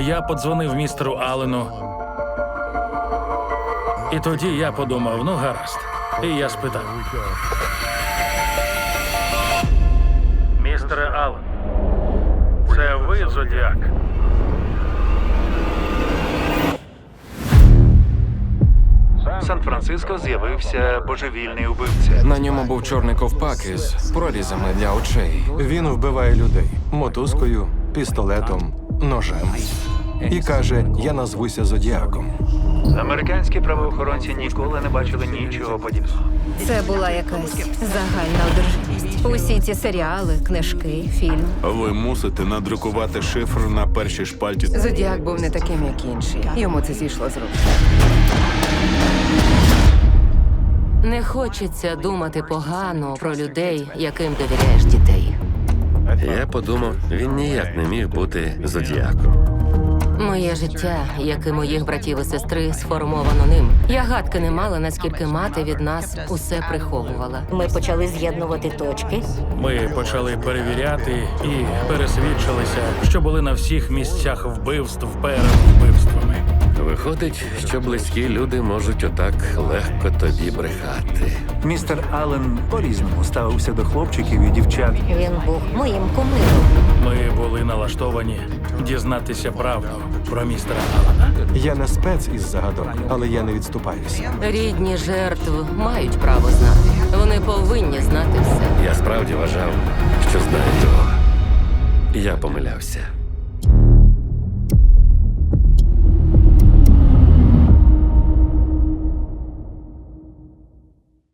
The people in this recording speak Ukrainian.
Я подзвонив містеру Аллену. І тоді я подумав, ну гаразд. І я спитав. Містере Аллен, це ви Зодіак? Сан-Франциско з'явився божевільний убивця. На ньому був чорний ковпак із прорізами для очей. Він вбиває людей мотузкою, пістолетом, ножем. І каже: Я назвуся Зодіаком. Американські правоохоронці ніколи не бачили нічого подібного. Це була якась загальна одержимість. Усі ці серіали, книжки, фільми. Ви мусите надрукувати шифр на першій шпальті. Зодіак був не таким, як інші. Йому це зійшло з рук. Не хочеться думати погано про людей, яким довіряєш дітей. Я подумав, він ніяк не міг бути зодіаком. Моє життя, як і моїх братів і сестри, сформовано ним. Я гадки не мала, наскільки мати від нас усе приховувала. Ми почали з'єднувати точки. Ми почали перевіряти і пересвідчилися, що були на всіх місцях вбивств перед вбивствами. Виходить, що близькі люди можуть отак легко тобі брехати. Містер Аллен по-різному ставився до хлопчиків і дівчат. Він був моїм кумиром. Ми були налаштовані дізнатися правду про містера Аллена. Я не спец із загадок, але я не відступаюся. Рідні жертв мають право знати. Вони повинні знати все. Я справді вважав, що знаю його. Я помилявся.